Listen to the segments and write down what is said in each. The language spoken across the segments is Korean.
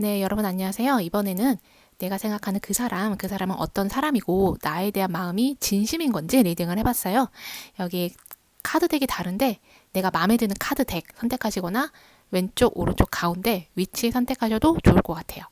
네, 여러분 안녕하세요. 이번에는 내가 생각하는 그 사람, 그 사람은 어떤 사람이고 나에 대한 마음이 진심인 건지 리딩을 해봤어요. 여기 카드 덱이 다른데 내가 마음에 드는 카드 덱 선택하시거나 왼쪽, 오른쪽, 가운데 위치 선택하셔도 좋을 것 같아요.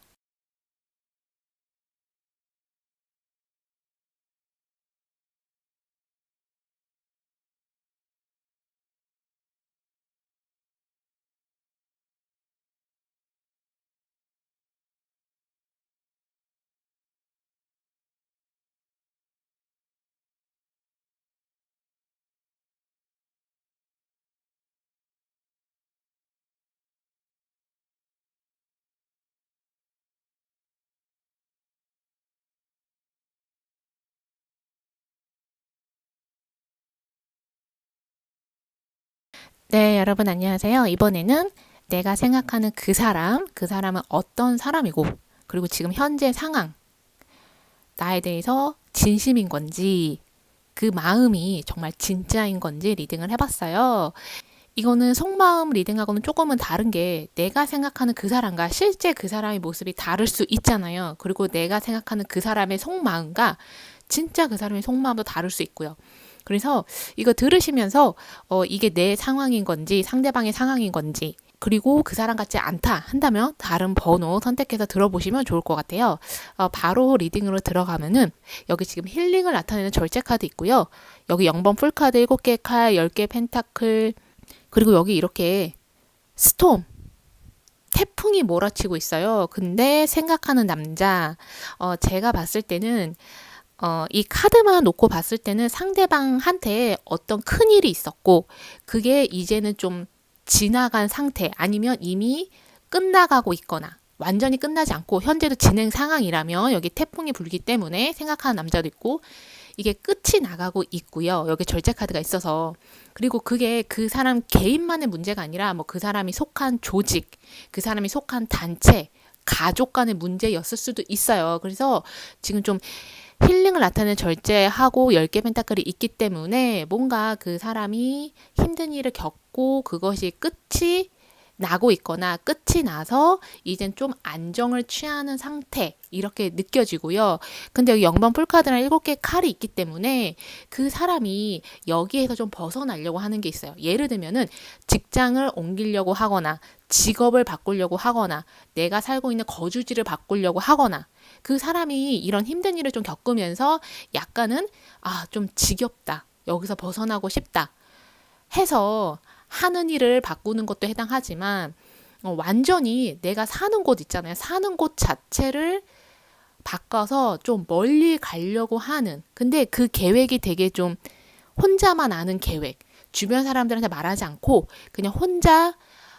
네, 여러분 안녕하세요. 이번에는 내가 생각하는 그 사람, 그 사람은 어떤 사람이고, 그리고 지금 현재 상황, 나에 대해서 진심인 건지, 그 마음이 정말 진짜인 건지 리딩을 해봤어요. 이거는 속마음 리딩하고는 조금은 다른 게 내가 생각하는 그 사람과 실제 그 사람의 모습이 다를 수 있잖아요. 그리고 내가 생각하는 그 사람의 속마음과 진짜 그 사람의 속마음도 다를 수 있고요. 그래서 이거 들으시면서 어, 이게 내 상황인 건지 상대방의 상황인 건지 그리고 그 사람 같지 않다 한다면 다른 번호 선택해서 들어보시면 좋을 것 같아요. 어, 바로 리딩으로 들어가면은 여기 지금 힐링을 나타내는 절제 카드 있고요. 여기 0번 풀카드 7개 칼, 10개 펜타클 그리고 여기 이렇게 스톰 태풍이 몰아치고 있어요. 근데 생각하는 남자, 어, 제가 봤을 때는 어, 이 카드만 놓고 봤을 때는 상대방한테 어떤 큰 일이 있었고, 그게 이제는 좀 지나간 상태, 아니면 이미 끝나가고 있거나, 완전히 끝나지 않고, 현재도 진행 상황이라면, 여기 태풍이 불기 때문에 생각하는 남자도 있고, 이게 끝이 나가고 있고요. 여기 절제 카드가 있어서. 그리고 그게 그 사람 개인만의 문제가 아니라, 뭐 그 사람이 속한 조직, 그 사람이 속한 단체, 가족 간의 문제였을 수도 있어요. 그래서 지금 좀 힐링을 나타내는 절제하고 10개 펜타클이 있기 때문에 뭔가 그 사람이 힘든 일을 겪고 그것이 끝이 나고 있거나 끝이 나서 이젠 좀 안정을 취하는 상태 이렇게 느껴지고요. 근데 여기 0번 풀카드랑 7개 칼이 있기 때문에 그 사람이 여기에서 좀 벗어나려고 하는 게 있어요. 예를 들면은 직장을 옮기려고 하거나 직업을 바꾸려고 하거나 내가 살고 있는 거주지를 바꾸려고 하거나 그 사람이 이런 힘든 일을 좀 겪으면서 약간은 아, 좀 지겹다. 여기서 벗어나고 싶다. 해서 하는 일을 바꾸는 것도 해당하지만 어, 완전히 내가 사는 곳 있잖아요. 사는 곳 자체를 바꿔서 좀 멀리 가려고 하는. 근데 그 계획이 되게 좀 혼자만 아는 계획. 주변 사람들한테 말하지 않고 그냥 혼자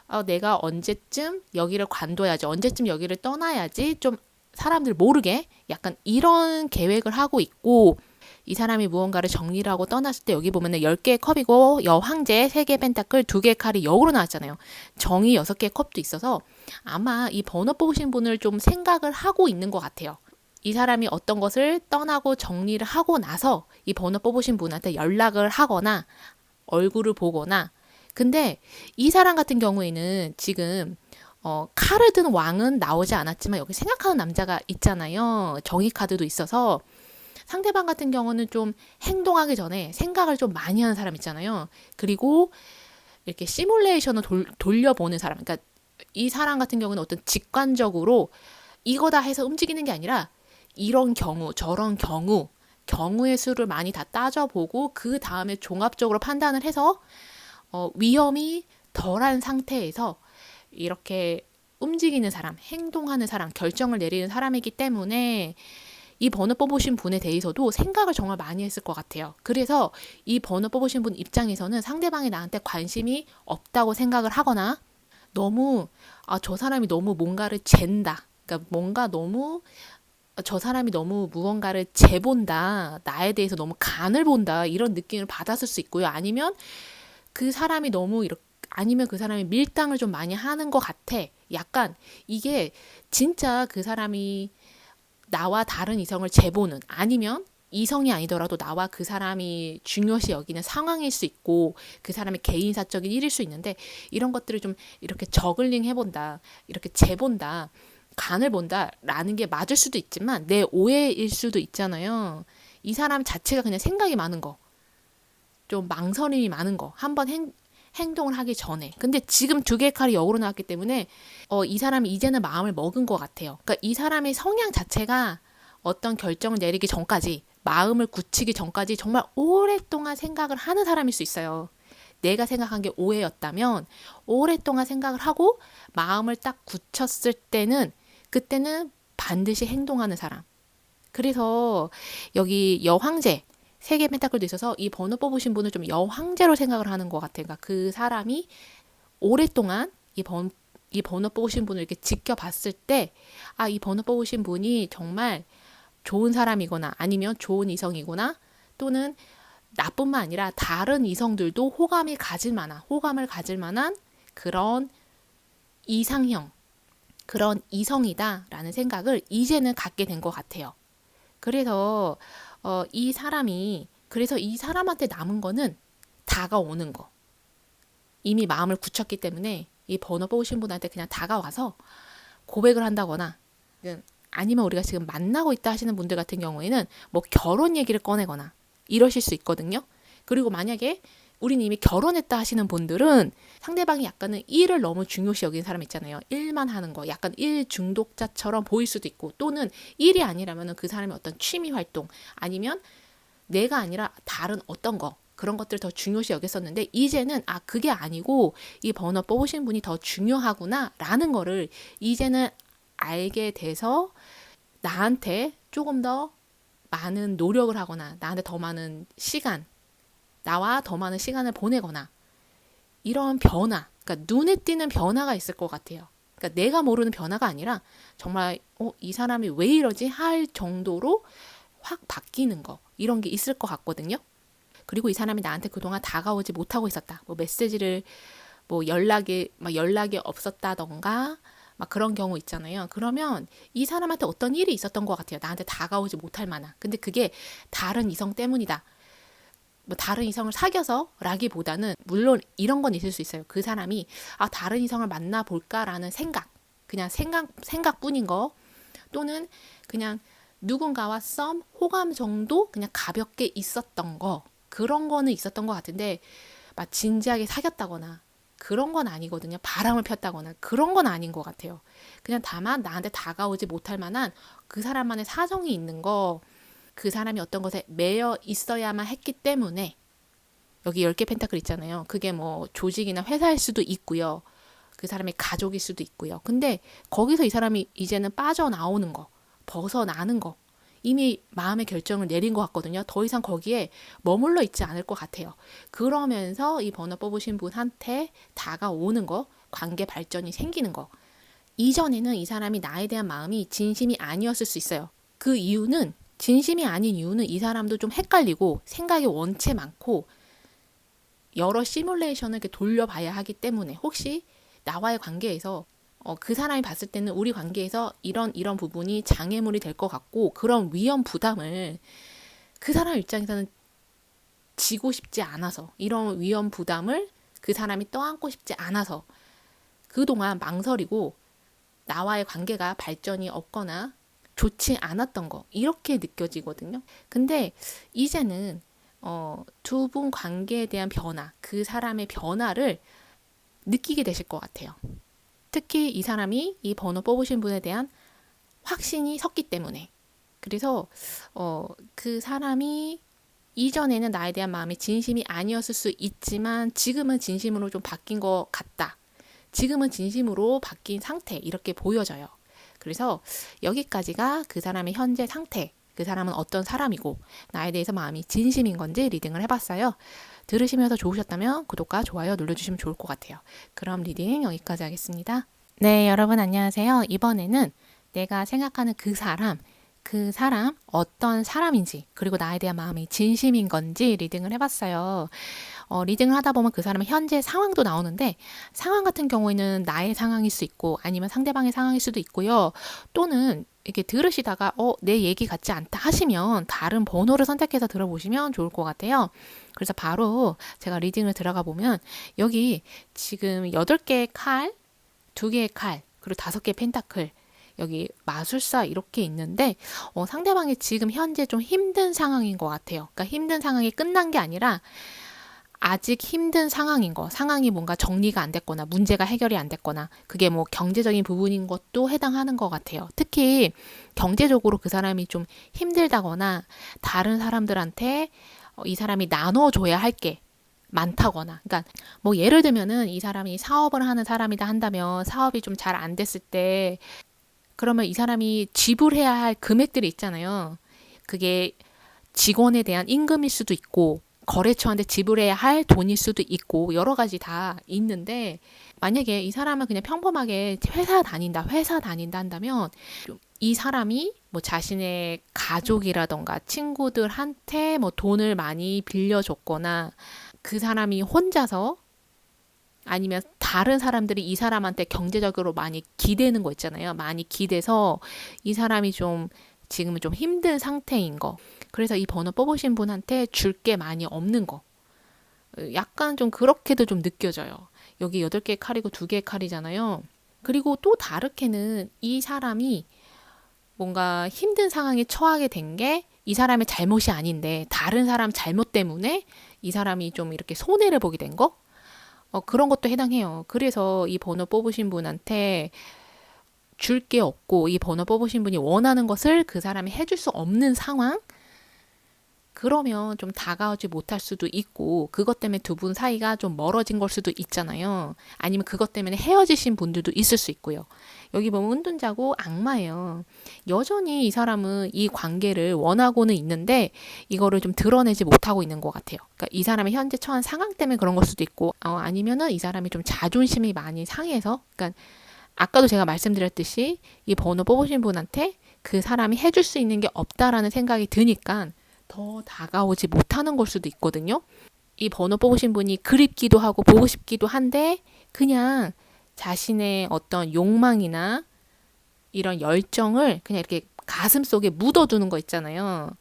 어, 내가 언제쯤 여기를 관둬야지, 언제쯤 여기를 떠나야지 좀 사람들 모르게 약간 이런 계획을 하고 있고 이 사람이 무언가를 정리를 하고 떠났을 때 여기 보면은 10개의 컵이고 여황제 3개 펜타클 2개 칼이 역으로 나왔잖아요. 정이 6개의 컵도 있어서 아마 이 번호 뽑으신 분을 좀 생각을 하고 있는 것 같아요. 이 사람이 어떤 것을 떠나고 정리를 하고 나서 이 번호 뽑으신 분한테 연락을 하거나 얼굴을 보거나 근데 이 사람 같은 경우에는 지금 어, 칼을 든 왕은 나오지 않았지만 여기 생각하는 남자가 있잖아요. 정의 카드도 있어서 상대방 같은 경우는 좀 행동하기 전에 생각을 좀 많이 하는 사람 있잖아요. 그리고 이렇게 시뮬레이션을 돌, 돌려보는 사람. 그러니까 이 사람 같은 경우는 어떤 직관적으로 이거다 해서 움직이는 게 아니라 이런 경우, 저런 경우, 경우의 수를 많이 다 따져보고 그 다음에 종합적으로 판단을 해서 어, 위험이 덜한 상태에서 이렇게 움직이는 사람, 행동하는 사람, 결정을 내리는 사람이기 때문에 이 번호 뽑으신 분에 대해서도 생각을 정말 많이 했을 것 같아요. 그래서 이 번호 뽑으신 분 입장에서는 상대방이 나한테 관심이 없다고 생각을 하거나 너무 아, 저 사람이 너무 뭔가를 잰다. 그러니까 뭔가 너무 저 사람이 너무 무언가를 재본다. 나에 대해서 너무 간을 본다. 이런 느낌을 받았을 수 있고요. 아니면 그 사람이 너무 이렇게 아니면 그 사람이 밀당을 좀 많이 하는 것 같아. 약간 이게 진짜 그 사람이 나와 다른 이성을 재보는 아니면 이성이 아니더라도 나와 그 사람이 중요시 여기는 상황일 수 있고 그 사람의 개인사적인 일일 수 있는데 이런 것들을 좀 이렇게 저글링 해본다 이렇게 재본다 간을 본다라는 게 맞을 수도 있지만 내 오해일 수도 있잖아요. 이 사람 자체가 그냥 생각이 많은 거. 좀 망설임이 많은 거. 한번 행, 행동을 하기 전에. 근데 지금 두 개의 칼이 역으로 나왔기 때문에 어, 이 사람이 이제는 마음을 먹은 것 같아요. 그러니까 이 사람의 성향 자체가 어떤 결정을 내리기 전까지 마음을 굳히기 전까지 정말 오랫동안 생각을 하는 사람일 수 있어요. 내가 생각한 게 오해였다면 오랫동안 생각을 하고 마음을 딱 굳혔을 때는 그때는 반드시 행동하는 사람. 그래서 여기 여황제 세계 펜타클도 있어서 이 번호 뽑으신 분은 좀 여황제로 생각을 하는 것 같아요. 그러니까 그 사람이 오랫동안 이 번, 이 번호 뽑으신 분을 이렇게 지켜봤을 때, 아, 이 번호 뽑으신 분이 정말 좋은 사람이거나 아니면 좋은 이성이거나 또는 나뿐만 아니라 다른 이성들도 호감이 가질 만한, 호감을 가질 만한 그런 이상형, 그런 이성이다라는 생각을 이제는 갖게 된 것 같아요. 그래서 어, 이 사람이 그래서 이 사람한테 남은 거는 다가오는 거. 이미 마음을 굳혔기 때문에 이 번호 뽑으신 분한테 그냥 다가와서 고백을 한다거나 아니면 우리가 지금 만나고 있다 하시는 분들 같은 경우에는 뭐 결혼 얘기를 꺼내거나 이러실 수 있거든요. 그리고 만약에 우린 이미 결혼했다 하시는 분들은 상대방이 약간은 일을 너무 중요시 여기는 사람 있잖아요. 일만 하는 거, 약간 일 중독자처럼 보일 수도 있고, 또는 일이 아니라면 그 사람의 어떤 취미 활동, 아니면 내가 아니라 다른 어떤 거, 그런 것들 더 중요시 여겼었는데, 이제는 아, 그게 아니고 이 번호 뽑으신 분이 더 중요하구나, 라는 거를 이제는 알게 돼서 나한테 조금 더 많은 노력을 하거나, 나한테 더 많은 시간, 나와 더 많은 시간을 보내거나 이런 변화, 그러니까 눈에 띄는 변화가 있을 것 같아요. 그러니까 내가 모르는 변화가 아니라 정말 어, 이 사람이 왜 이러지 할 정도로 확 바뀌는 거 이런 게 있을 것 같거든요. 그리고 이 사람이 나한테 그동안 다가오지 못하고 있었다. 뭐 메시지를 뭐 연락이 막 연락이 없었다던가 막 그런 경우 있잖아요. 그러면 이 사람한테 어떤 일이 있었던 것 같아요. 나한테 다가오지 못할 만한. 근데 그게 다른 이성 때문이다. 뭐 다른 이성을 사귀어서라기보다는 물론 이런 건 있을 수 있어요. 그 사람이 아 다른 이성을 만나 볼까라는 생각, 그냥 생각 생각뿐인 거 또는 그냥 누군가와 썸 호감 정도 그냥 가볍게 있었던 거 그런 거는 있었던 것 같은데 막 진지하게 사귀었다거나 그런 건 아니거든요. 바람을 폈다거나 그런 건 아닌 것 같아요. 그냥 다만 나한테 다가오지 못할 만한 그 사람만의 사정이 있는 거. 그 사람이 어떤 것에 매여 있어야만 했기 때문에 여기 10개 펜타클 있잖아요. 그게 뭐 조직이나 회사일 수도 있고요. 그 사람의 가족일 수도 있고요. 근데 거기서 이 사람이 이제는 빠져나오는 거, 벗어나는 거, 이미 마음의 결정을 내린 것 같거든요. 더 이상 거기에 머물러 있지 않을 것 같아요. 그러면서 이 번호 뽑으신 분한테 다가오는 거, 관계 발전이 생기는 거. 이전에는 이 사람이 나에 대한 마음이 진심이 아니었을 수 있어요. 그 이유는 진심이 아닌 이유는 이 사람도 좀 헷갈리고 생각이 원체 많고 여러 시뮬레이션을 이렇게 돌려봐야 하기 때문에 혹시 나와의 관계에서 어, 그 사람이 봤을 때는 우리 관계에서 이런 이런 부분이 장애물이 될 것 같고 그런 위험 부담을 그 사람 입장에서는 지고 싶지 않아서 이런 위험 부담을 그 사람이 떠안고 싶지 않아서 그동안 망설이고 나와의 관계가 발전이 없거나 좋지 않았던 거 이렇게 느껴지거든요. 근데 이제는 어, 두 분 관계에 대한 변화, 그 사람의 변화를 느끼게 되실 것 같아요. 특히 이 사람이 이 번호 뽑으신 분에 대한 확신이 섰기 때문에. 그래서 어, 그 사람이 이전에는 나에 대한 마음이 진심이 아니었을 수 있지만 지금은 진심으로 좀 바뀐 것 같다. 지금은 진심으로 바뀐 상태 이렇게 보여져요. 그래서 여기까지가 그 사람의 현재 상태, 그 사람은 어떤 사람이고 나에 대해서 마음이 진심인 건지 리딩을 해봤어요. 들으시면서 좋으셨다면 구독과 좋아요 눌러주시면 좋을 것 같아요. 그럼 리딩 여기까지 하겠습니다. 네, 여러분 안녕하세요. 이번에는 내가 생각하는 그 사람, 그 사람 어떤 사람인지 그리고 나에 대한 마음이 진심인 건지 리딩을 해봤어요. 어, 리딩을 하다 보면 그 사람의 현재 상황도 나오는데 상황 같은 경우에는 나의 상황일 수 있고 아니면 상대방의 상황일 수도 있고요. 또는 이렇게 들으시다가 어, 내 얘기 같지 않다 하시면 다른 번호를 선택해서 들어보시면 좋을 것 같아요. 그래서 바로 제가 리딩을 들어가 보면 여기 지금 8개의 칼, 2개의 칼, 그리고 5개의 펜타클 여기 마술사 이렇게 있는데 어, 상대방이 지금 현재 좀 힘든 상황인 것 같아요. 그러니까 힘든 상황이 끝난 게 아니라 아직 힘든 상황인 거, 상황이 뭔가 정리가 안 됐거나 문제가 해결이 안 됐거나 그게 뭐 경제적인 부분인 것도 해당하는 것 같아요. 특히 경제적으로 그 사람이 좀 힘들다거나 다른 사람들한테 어, 이 사람이 나눠줘야 할 게 많다거나, 그러니까 뭐 예를 들면은 이 사람이 사업을 하는 사람이다 한다면 사업이 좀 잘 안 됐을 때 그러면 이 사람이 지불해야 할 금액들이 있잖아요. 그게 직원에 대한 임금일 수도 있고 거래처한테 지불해야 할 돈일 수도 있고 여러 가지 다 있는데 만약에 이 사람은 그냥 평범하게 회사 다닌다, 회사 다닌다 한다면 이 사람이 뭐 자신의 가족이라던가 친구들한테 뭐 돈을 많이 빌려줬거나 그 사람이 혼자서 아니면 다른 사람들이 이 사람한테 경제적으로 많이 기대는 거 있잖아요. 많이 기대서 이 사람이 좀 지금은 좀 힘든 상태인 거. 그래서 이 번호 뽑으신 분한테 줄 게 많이 없는 거. 약간 좀 그렇게도 좀 느껴져요. 여기 8개의 칼이고 2개의 칼이잖아요. 그리고 또 다르게는 이 사람이 뭔가 힘든 상황에 처하게 된 게 이 사람의 잘못이 아닌데 다른 사람 잘못 때문에 이 사람이 좀 이렇게 손해를 보게 된 거? 어, 그런 것도 해당해요. 그래서 이 번호 뽑으신 분한테 줄 게 없고 이 번호 뽑으신 분이 원하는 것을 그 사람이 해줄 수 없는 상황? 그러면 좀 다가오지 못할 수도 있고 그것 때문에 두 분 사이가 좀 멀어진 걸 수도 있잖아요. 아니면 그것 때문에 헤어지신 분들도 있을 수 있고요. 여기 보면 은둔자고 악마예요. 여전히 이 사람은 이 관계를 원하고는 있는데 이거를 좀 드러내지 못하고 있는 것 같아요. 그러니까 이 사람의 현재 처한 상황 때문에 그런 걸 수도 있고 어, 아니면은 이 사람이 좀 자존심이 많이 상해서 그러니까 아까도 제가 말씀드렸듯이 이 번호 뽑으신 분한테 그 사람이 해줄 수 있는 게 없다라는 생각이 드니까 더 다가오지 못하는 걸 수도 있거든요. 이 번호 뽑으신 분이 그립기도 하고 보고 싶기도 한데 그냥 자신의 어떤 욕망이나 이런 열정을 그냥 이렇게 가슴 속에 묻어두는 거 있잖아요.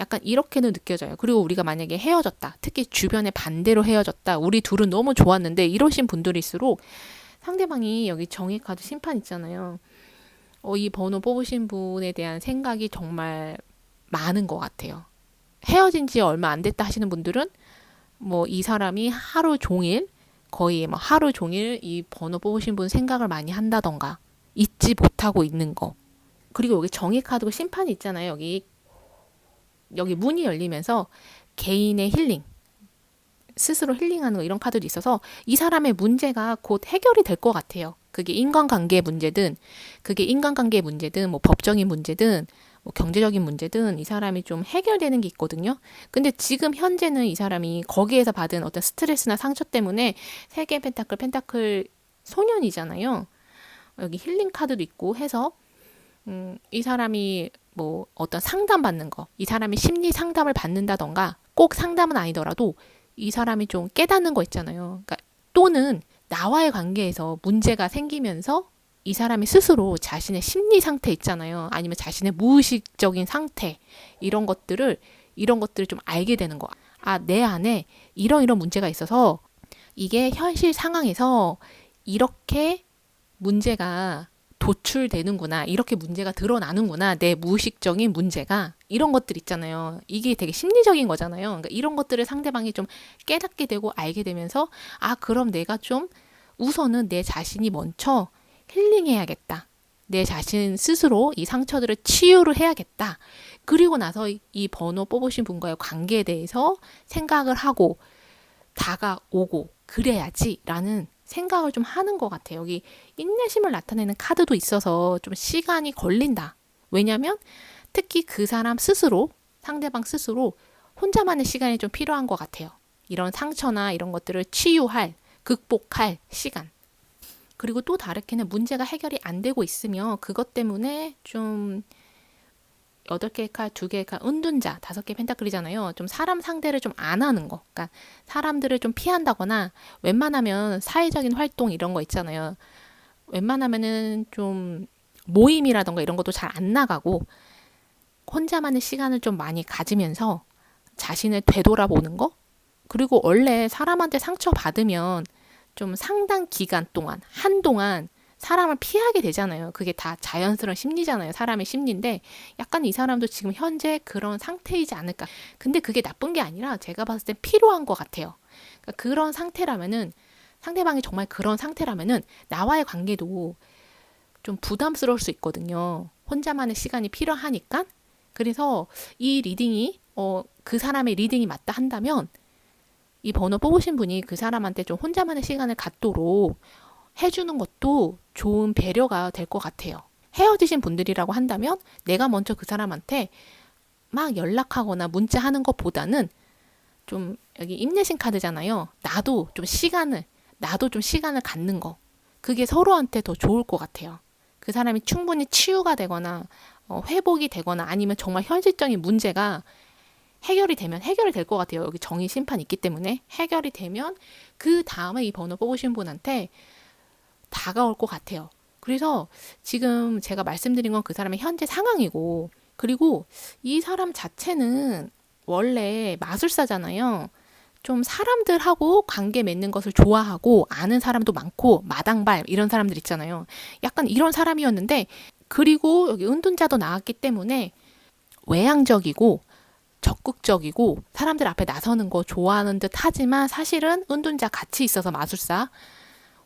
약간 이렇게는 느껴져요. 그리고 우리가 만약에 헤어졌다. 특히 주변에 반대로 헤어졌다. 우리 둘은 너무 좋았는데 이러신 분들일수록 상대방이 여기 정의 카드 심판 있잖아요. 어, 이 번호 뽑으신 분에 대한 생각이 정말 많은 것 같아요. 헤어진 지 얼마 안 됐다 하시는 분들은 뭐 이 사람이 하루 종일 거의 뭐 하루 종일 이 번호 뽑으신 분 생각을 많이 한다던가 잊지 못하고 있는 거. 그리고 여기 정의 카드고 심판이 있잖아요. 여기 여기 문이 열리면서 개인의 힐링 스스로 힐링하는 거 이런 카드도 있어서 이 사람의 문제가 곧 해결이 될 것 같아요. 그게 인간관계의 문제든 그게 인간관계의 문제든 뭐 법적인 문제든 뭐 경제적인 문제든 이 사람이 좀 해결되는 게 있거든요. 근데 지금 현재는 이 사람이 거기에서 받은 어떤 스트레스나 상처 때문에 세계 펜타클 펜타클 소년이잖아요. 여기 힐링 카드도 있고 해서 음, 이 사람이 뭐 어떤 상담 받는 거, 이 사람이 심리 상담을 받는다던가 꼭 상담은 아니더라도 이 사람이 좀 깨닫는 거 있잖아요. 그러니까 또는 나와의 관계에서 문제가 생기면서 이 사람이 스스로 자신의 심리 상태 있잖아요. 아니면 자신의 무의식적인 상태 이런 것들을 이런 것들을 좀 알게 되는 거. 아, 내 안에 이런 이런 문제가 있어서 이게 현실 상황에서 이렇게 문제가 도출되는구나. 이렇게 문제가 드러나는구나. 내 무의식적인 문제가. 이런 것들 있잖아요. 이게 되게 심리적인 거잖아요. 그러니까 이런 것들을 상대방이 좀 깨닫게 되고 알게 되면서 아, 그럼 내가 좀 우선은 내 자신이 먼저 힐링해야겠다. 내 자신 스스로 이 상처들을 치유를 해야겠다. 그리고 나서 이 번호 뽑으신 분과의 관계에 대해서 생각을 하고 다가오고 그래야지 라는 생각을 좀 하는 것 같아요. 여기 인내심을 나타내는 카드도 있어서 좀 시간이 걸린다. 왜냐면 특히 그 사람 스스로, 상대방 스스로 혼자만의 시간이 좀 필요한 것 같아요. 이런 상처나 이런 것들을 치유할, 극복할 시간. 그리고 또 다르게는 문제가 해결이 안 되고 있으면 그것 때문에 좀 여덟 개의 칼, 두 개의 칼, 은둔자, 다섯 개 펜타클이잖아요. 좀 사람 상대를 좀 안 하는 거. 그러니까 사람들을 좀 피한다거나 웬만하면 사회적인 활동 이런 거 있잖아요. 웬만하면은 좀 모임이라던가 이런 것도 잘 안 나가고 혼자만의 시간을 좀 많이 가지면서 자신을 되돌아보는 거. 그리고 원래 사람한테 상처 받으면 좀 상당 기간 동안, 한동안 사람을 피하게 되잖아요. 그게 다 자연스러운 심리잖아요. 사람의 심리인데 약간 이 사람도 지금 현재 그런 상태이지 않을까. 근데 그게 나쁜 게 아니라 제가 봤을 땐 필요한 것 같아요. 그러니까 그런 상태라면은 상대방이 정말 그런 상태라면은 나와의 관계도 좀 부담스러울 수 있거든요. 혼자만의 시간이 필요하니까. 그래서 이 리딩이 어, 그 사람의 리딩이 맞다 한다면 이 번호 뽑으신 분이 그 사람한테 좀 혼자만의 시간을 갖도록 해주는 것도 좋은 배려가 될 것 같아요. 헤어지신 분들이라고 한다면 내가 먼저 그 사람한테 막 연락하거나 문자하는 것보다는 좀 여기 임내신 카드잖아요. 나도 좀 시간을 나도 좀 시간을 갖는 거 그게 서로한테 더 좋을 것 같아요. 그 사람이 충분히 치유가 되거나 어, 회복이 되거나 아니면 정말 현실적인 문제가 해결이 되면 해결이 될 것 같아요. 여기 정의 심판 있기 때문에 해결이 되면 그 다음에 이 번호 뽑으신 분한테 다가올 것 같아요. 그래서 지금 제가 말씀드린 건 그 사람의 현재 상황이고, 그리고 이 사람 자체는 원래 마술사잖아요. 좀 사람들하고 관계 맺는 것을 좋아하고 아는 사람도 많고 마당발 이런 사람들 있잖아요. 약간 이런 사람이었는데 그리고 여기 은둔자도 나왔기 때문에 외향적이고 적극적이고 사람들 앞에 나서는 거 좋아하는 듯 하지만 사실은 은둔자 같이 있어서 마술사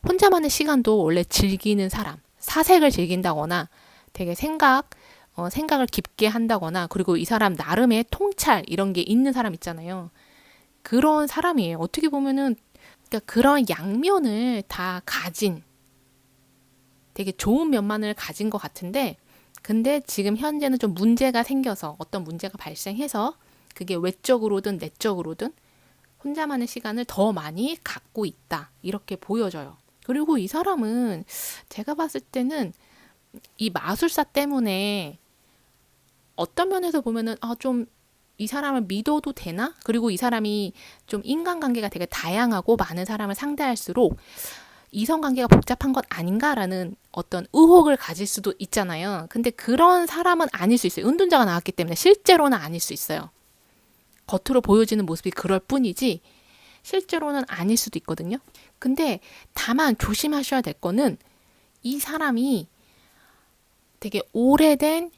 혼자만의 시간도 원래 즐기는 사람 사색을 즐긴다거나 되게 생각 어, 생각을 깊게 한다거나 그리고 이 사람 나름의 통찰 이런 게 있는 사람 있잖아요. 그런 사람이에요. 어떻게 보면은 그러니까 그런 양면을 다 가진 되게 좋은 면만을 가진 것 같은데 근데 지금 현재는 좀 문제가 생겨서 어떤 문제가 발생해서 그게 외적으로든 내적으로든 혼자만의 시간을 더 많이 갖고 있다. 이렇게 보여져요. 그리고 이 사람은 제가 봤을 때는 이 마술사 때문에 어떤 면에서 보면은 아, 좀 이 사람을 믿어도 되나? 그리고 이 사람이 좀 인간관계가 되게 다양하고 많은 사람을 상대할수록 이성관계가 복잡한 것 아닌가라는 어떤 의혹을 가질 수도 있잖아요. 근데 그런 사람은 아닐 수 있어요. 은둔자가 나왔기 때문에 실제로는 아닐 수 있어요. 겉으로 보여지는 모습이 그럴 뿐이지 실제로는 아닐 수도 있거든요. 근데 다만 조심하셔야 될 거는 이 사람이 되게 오래된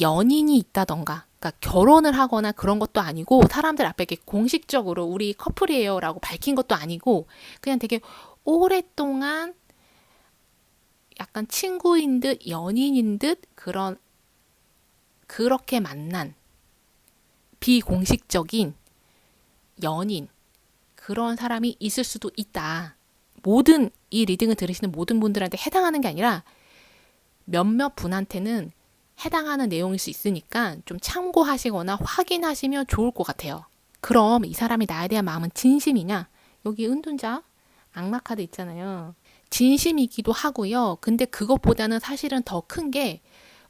연인이 있다던가, 그러니까 결혼을 하거나 그런 것도 아니고 사람들 앞에 이렇게 공식적으로 우리 커플이에요라고 밝힌 것도 아니고 그냥 되게 오랫동안 약간 친구인 듯 연인인 듯 그런 그렇게 만난 비공식적인 연인 그런 사람이 있을 수도 있다. 모든 이 리딩을 들으시는 모든 분들한테 해당하는 게 아니라 몇몇 분한테는 해당하는 내용일 수 있으니까 좀 참고하시거나 확인하시면 좋을 것 같아요. 그럼 이 사람이 나에 대한 마음은 진심이냐? 여기 은둔자 악마 카드 있잖아요. 진심이기도 하고요. 근데 그것보다는 사실은 더 큰 게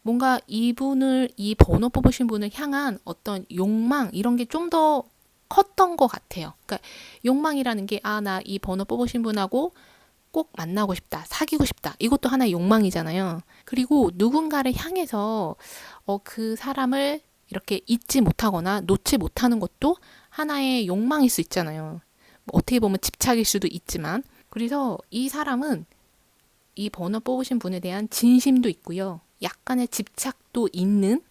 뭔가 이분을 이 번호 뽑으신 분을 향한 어떤 욕망 이런 게 좀 더 컸던 것 같아요. 그러니까 욕망이라는 게 아 나 이 번호 뽑으신 분하고 꼭 만나고 싶다, 사귀고 싶다. 이것도 하나의 욕망이잖아요. 그리고 누군가를 향해서 어, 그 사람을 이렇게 잊지 못하거나 놓지 못하는 것도 하나의 욕망일 수 있잖아요. 뭐 어떻게 보면 집착일 수도 있지만. 그래서 이 사람은 이 번호 뽑으신 분에 대한 진심도 있고요. 약간의 집착도 있는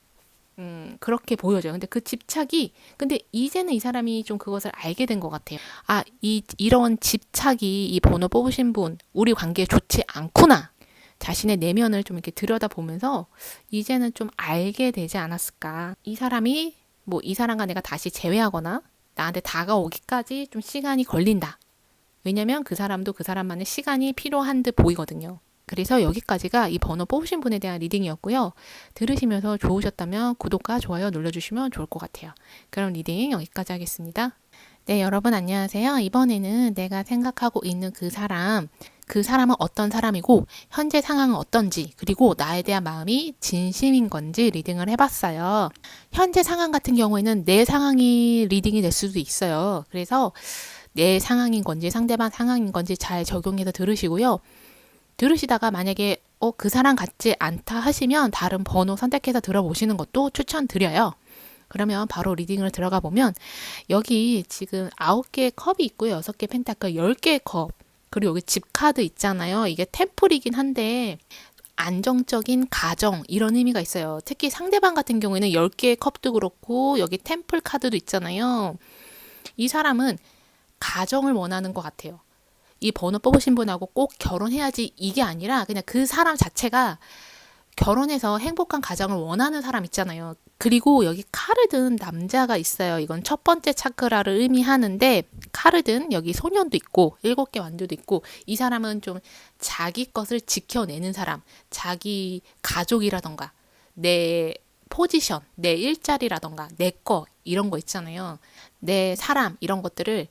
음, 그렇게 보여져요. 근데 그 집착이, 근데 이제는 이 사람이 좀 그것을 알게 된 것 같아요. 아, 이, 이런 집착이 이 번호 뽑으신 분, 우리 관계에 좋지 않구나. 자신의 내면을 좀 이렇게 들여다보면서 이제는 좀 알게 되지 않았을까. 이 사람이, 뭐, 이 사람과 내가 다시 재회하거나 나한테 다가오기까지 좀 시간이 걸린다. 왜냐면 그 사람도 그 사람만의 시간이 필요한 듯 보이거든요. 그래서 여기까지가 이 번호 뽑으신 분에 대한 리딩이었고요. 들으시면서 좋으셨다면 구독과 좋아요 눌러주시면 좋을 것 같아요. 그럼 리딩 여기까지 하겠습니다. 네, 여러분 안녕하세요. 이번에는 내가 생각하고 있는 그 사람, 그 사람은 어떤 사람이고, 현재 상황은 어떤지, 그리고 나에 대한 마음이 진심인 건지 리딩을 해봤어요. 현재 상황 같은 경우에는 내 상황이 리딩이 될 수도 있어요. 그래서 내 상황인 건지 상대방 상황인 건지 잘 적용해서 들으시고요. 들으시다가 만약에 어, 그 사람 같지 않다 하시면 다른 번호 선택해서 들어보시는 것도 추천드려요. 그러면 바로 리딩을 들어가 보면 여기 지금 9개의 컵이 있고요. 6개 펜타클, 10개의 컵. 그리고 여기 집 카드 있잖아요. 이게 템플이긴 한데 안정적인 가정 이런 의미가 있어요. 특히 상대방 같은 경우에는 10개의 컵도 그렇고 여기 템플 카드도 있잖아요. 이 사람은 가정을 원하는 것 같아요. 이 번호 뽑으신 분하고 꼭 결혼해야지 이게 아니라 그냥 그 사람 자체가 결혼해서 행복한 가정을 원하는 사람 있잖아요. 그리고 여기 칼을 든 남자가 있어요. 이건 첫 번째 차크라를 의미하는데 칼을 든 여기 소년도 있고 일곱 개 완두도 있고 이 사람은 좀 자기 것을 지켜내는 사람, 자기 가족이라던가 내 포지션, 내 일자리라던가 내 거 이런 거 있잖아요. 내 사람 이런 것들을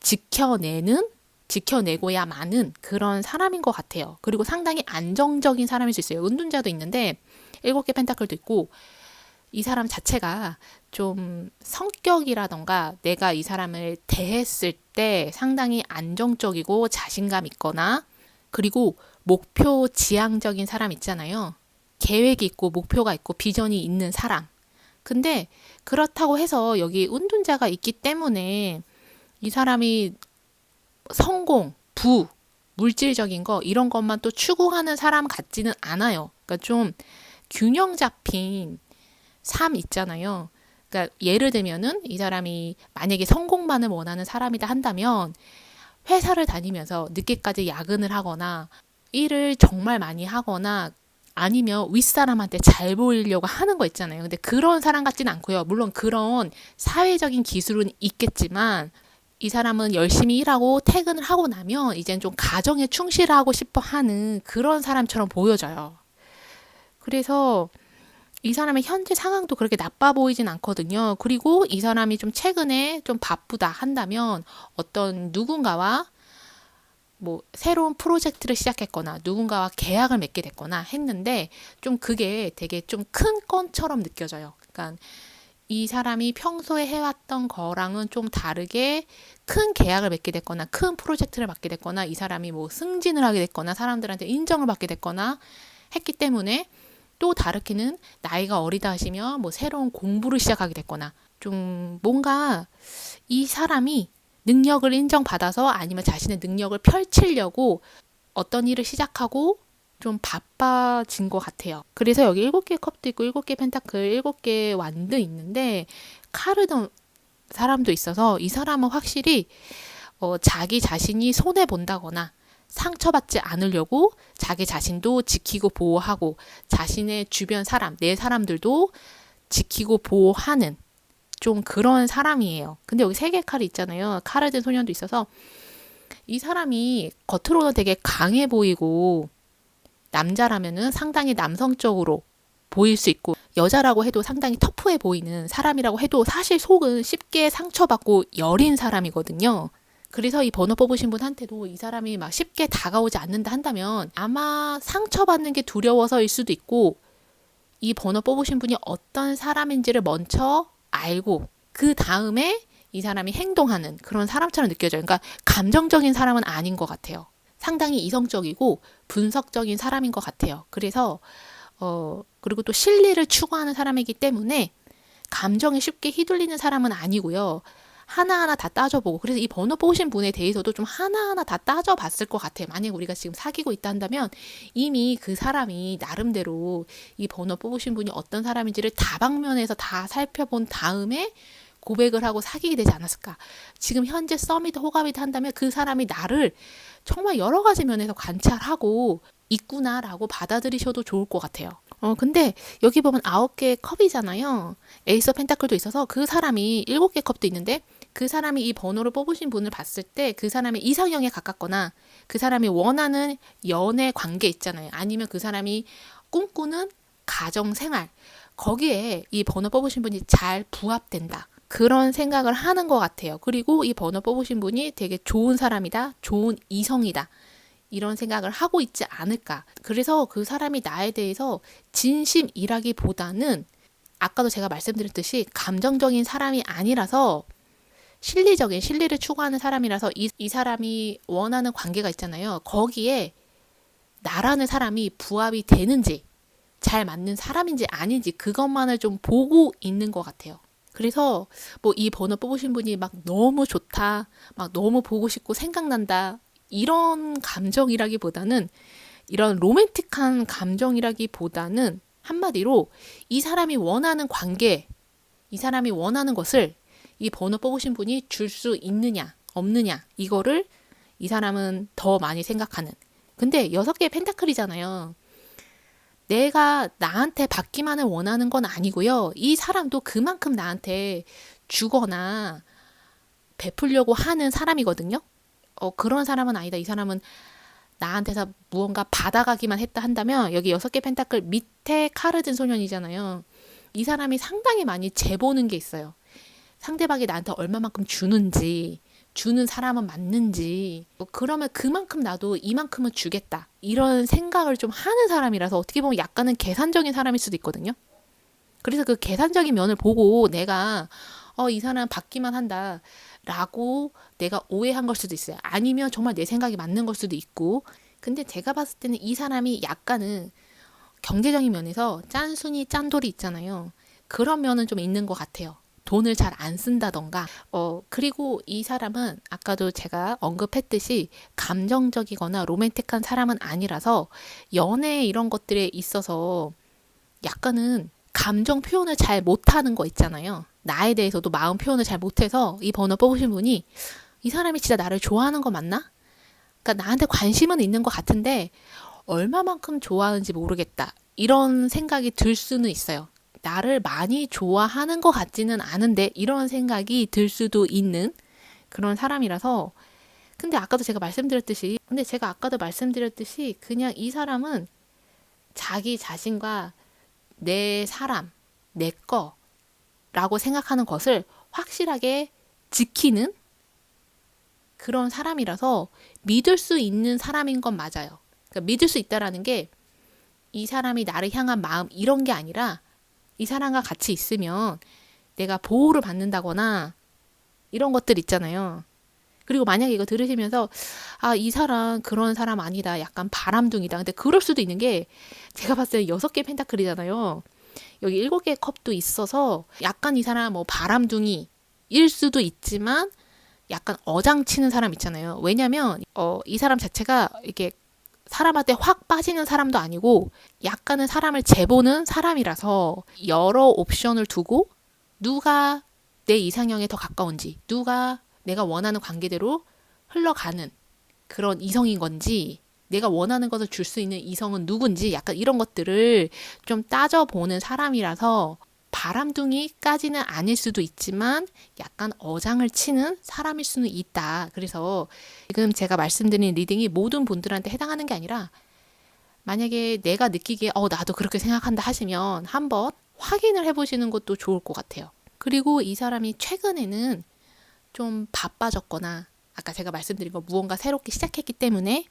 지켜내는 지켜내고야만은 그런 사람인 것 같아요. 그리고 상당히 안정적인 사람일 수 있어요. 은둔자도 있는데 일곱 개 펜타클도 있고 이 사람 자체가 좀 성격이라던가 내가 이 사람을 대했을 때 상당히 안정적이고 자신감 있거나 그리고 목표 지향적인 사람 있잖아요. 계획이 있고 목표가 있고 비전이 있는 사람. 근데 그렇다고 해서 여기 운둔자가 있기 때문에 이 사람이 성공, 부, 물질적인 거 이런 것만 또 추구하는 사람 같지는 않아요. 그러니까 좀 균형 잡힌 삶 있잖아요. 그러니까 예를 들면은 이 사람이 만약에 성공만을 원하는 사람이다 한다면 회사를 다니면서 늦게까지 야근을 하거나 일을 정말 많이 하거나 아니면 윗사람한테 잘 보이려고 하는 거 있잖아요. 근데 그런 사람 같지는 않고요. 물론 그런 사회적인 기술은 있겠지만 이 사람은 열심히 일하고 퇴근을 하고 나면 이젠 좀 가정에 충실하고 싶어 하는 그런 사람처럼 보여져요. 그래서 이 사람의 현재 상황도 그렇게 나빠 보이진 않거든요. 그리고 이 사람이 좀 최근에 좀 바쁘다 한다면 어떤 누군가와 뭐 새로운 프로젝트를 시작했거나 누군가와 계약을 맺게 됐거나 했는데 좀 그게 되게 좀 큰 건처럼 느껴져요. 그러니까 이 사람이 평소에 해왔던 거랑은 좀 다르게 큰 계약을 맺게 됐거나 큰 프로젝트를 맡게 됐거나 이 사람이 뭐 승진을 하게 됐거나 사람들한테 인정을 받게 됐거나 했기 때문에 또 다르게는 나이가 어리다 하시면 뭐 새로운 공부를 시작하게 됐거나 좀 뭔가 이 사람이 능력을 인정받아서 아니면 자신의 능력을 펼치려고 어떤 일을 시작하고 좀 바빠진 것 같아요. 그래서 여기 일곱 개 컵도 있고 일곱 개 펜타클, 일곱 개 완도 있는데 카르던 사람도 있어서 이 사람은 확실히 어, 자기 자신이 손해 본다거나 상처받지 않으려고 자기 자신도 지키고 보호하고 자신의 주변 사람, 내 사람들도 지키고 보호하는 좀 그런 사람이에요. 근데 여기 세 개 칼이 있잖아요. 칼을 든 소년도 있어서 이 사람이 겉으로는 되게 강해 보이고 남자라면은 상당히 남성적으로 보일 수 있고 여자라고 해도 상당히 터프해 보이는 사람이라고 해도 사실 속은 쉽게 상처받고 여린 사람이거든요. 그래서 이 번호 뽑으신 분한테도 이 사람이 막 쉽게 다가오지 않는다 한다면 아마 상처받는 게 두려워서일 수도 있고 이 번호 뽑으신 분이 어떤 사람인지를 먼저 알고 그 다음에 이 사람이 행동하는 그런 사람처럼 느껴져요. 그러니까 감정적인 사람은 아닌 것 같아요. 상당히 이성적이고 분석적인 사람인 것 같아요. 그래서 어 그리고 또 실리를 추구하는 사람이기 때문에 감정에 쉽게 휘둘리는 사람은 아니고요. 하나하나 다 따져보고 그래서 이 번호 뽑으신 분에 대해서도 좀 하나하나 다 따져봤을 것 같아요. 만약 우리가 지금 사귀고 있다 한다면 이미 그 사람이 나름대로 이 번호 뽑으신 분이 어떤 사람인지를 다방면에서 다 살펴본 다음에 고백을 하고 사귀게 되지 않았을까. 지금 현재 썸이드 호감이드 한다면 그 사람이 나를 정말 여러 가지 면에서 관찰하고 있구나라고 받아들이셔도 좋을 것 같아요. 어, 근데 여기 보면 아홉 개의 컵이잖아요. 에이스 펜타클도 있어서 그 사람이 일곱 개 컵도 있는데 그 사람이 이 번호를 뽑으신 분을 봤을 때 그 사람의 이상형에 가깝거나 그 사람이 원하는 연애 관계 있잖아요. 아니면 그 사람이 꿈꾸는 가정 생활 거기에 이 번호 뽑으신 분이 잘 부합된다. 그런 생각을 하는 것 같아요. 그리고 이 번호 뽑으신 분이 되게 좋은 사람이다, 좋은 이성이다. 이런 생각을 하고 있지 않을까. 그래서 그 사람이 나에 대해서 진심이라기보다는 아까도 제가 말씀드렸듯이 감정적인 사람이 아니라서 실리적인 실리를 추구하는 사람이라서 이, 이 사람이 원하는 관계가 있잖아요. 거기에 나라는 사람이 부합이 되는지 잘 맞는 사람인지 아닌지 그것만을 좀 보고 있는 것 같아요. 그래서 뭐 이 번호 뽑으신 분이 막 너무 좋다, 막 너무 보고 싶고 생각난다 이런 감정이라기보다는 이런 로맨틱한 감정이라기보다는 한마디로 이 사람이 원하는 관계, 이 사람이 원하는 것을 이 번호 뽑으신 분이 줄 수 있느냐, 없느냐, 이거를 이 사람은 더 많이 생각하는. 근데 여섯 개의 펜타클이잖아요. 내가 나한테 받기만을 원하는 건 아니고요. 이 사람도 그만큼 나한테 주거나 베풀려고 하는 사람이거든요. 어, 그런 사람은 아니다. 이 사람은 나한테서 무언가 받아가기만 했다 한다면 여기 여섯 개 펜타클 밑에 카르 든 소년이잖아요. 이 사람이 상당히 많이 재보는 게 있어요. 상대방이 나한테 얼마만큼 주는지, 주는 사람은 맞는지, 뭐 그러면 그만큼 나도 이만큼은 주겠다. 이런 생각을 좀 하는 사람이라서 어떻게 보면 약간은 계산적인 사람일 수도 있거든요. 그래서 그 계산적인 면을 보고 내가 어, 이 사람 받기만 한다. 라고 내가 오해한 걸 수도 있어요. 아니면 정말 내 생각이 맞는 걸 수도 있고. 근데 제가 봤을 때는 이 사람이 약간은 경제적인 면에서 짠순이 짠돌이 있잖아요. 그런 면은 좀 있는 것 같아요. 돈을 잘 안 쓴다던가. 어, 그리고 이 사람은 아까도 제가 언급했듯이 감정적이거나 로맨틱한 사람은 아니라서 연애 이런 것들에 있어서 약간은 감정 표현을 잘 못하는 거 있잖아요. 나에 대해서도 마음 표현을 잘 못해서 이 번호 뽑으신 분이 이 사람이 진짜 나를 좋아하는 거 맞나? 그러니까 나한테 관심은 있는 것 같은데 얼마만큼 좋아하는지 모르겠다. 이런 생각이 들 수는 있어요. 나를 많이 좋아하는 것 같지는 않은데 이런 생각이 들 수도 있는 그런 사람이라서 근데 아까도 제가 말씀드렸듯이 근데 제가 아까도 말씀드렸듯이 그냥 이 사람은 자기 자신과 내 사람, 내 거라고 생각하는 것을 확실하게 지키는 그런 사람이라서 믿을 수 있는 사람인 건 맞아요. 그러니까 믿을 수 있다라는 게 이 사람이 나를 향한 마음 이런 게 아니라 이 사람과 같이 있으면 내가 보호를 받는다거나 이런 것들 있잖아요. 그리고 만약에 이거 들으시면서 아, 이 사람 그런 사람 아니다. 약간 바람둥이다. 근데 그럴 수도 있는 게 제가 봤을 때 여섯 개 펜타클이잖아요. 여기 일곱 개 컵도 있어서 약간 이 사람 뭐 바람둥이 일 수도 있지만 약간 어장치는 사람 있잖아요. 왜냐면 어, 이 사람 자체가 이게 사람한테 확 빠지는 사람도 아니고 약간은 사람을 재보는 사람이라서 여러 옵션을 두고 누가 내 이상형에 더 가까운지, 누가 내가 원하는 관계대로 흘러가는 그런 이성인 건지, 내가 원하는 것을 줄 수 있는 이성은 누군지 약간 이런 것들을 좀 따져보는 사람이라서 바람둥이까지는 아닐 수도 있지만 약간 어장을 치는 사람일 수는 있다. 그래서 지금 제가 말씀드린 리딩이 모든 분들한테 해당하는 게 아니라 만약에 내가 느끼기에 어 나도 그렇게 생각한다 하시면 한번 확인을 해보시는 것도 좋을 것 같아요. 그리고 이 사람이 최근에는 좀 바빠졌거나 아까 제가 말씀드린 거 무언가 새롭게 시작했기 때문에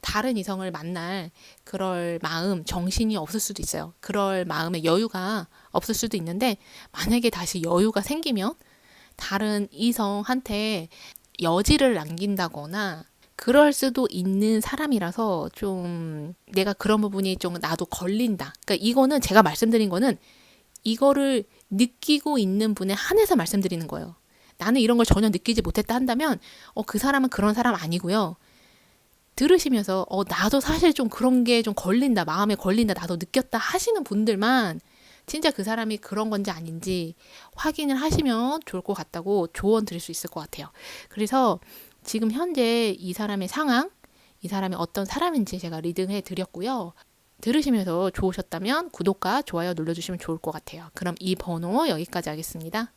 다른 이성을 만날 그럴 마음, 정신이 없을 수도 있어요. 그럴 마음의 여유가 없을 수도 있는데 만약에 다시 여유가 생기면 다른 이성한테 여지를 남긴다거나 그럴 수도 있는 사람이라서 좀 내가 그런 부분이 좀 나도 걸린다. 그러니까 이거는 제가 말씀드린 거는 이거를 느끼고 있는 분에 한해서 말씀드리는 거예요. 나는 이런 걸 전혀 느끼지 못했다 한다면 어, 그 사람은 그런 사람 아니고요. 들으시면서 어 나도 사실 좀 그런 게 좀 걸린다 마음에 걸린다 나도 느꼈다 하시는 분들만 진짜 그 사람이 그런 건지 아닌지 확인을 하시면 좋을 것 같다고 조언 드릴 수 있을 것 같아요. 그래서 지금 현재 이 사람의 상황, 이 사람이 어떤 사람인지 제가 리딩해 드렸고요. 들으시면서 좋으셨다면 구독과 좋아요 눌러주시면 좋을 것 같아요. 그럼 이 번호 여기까지 하겠습니다.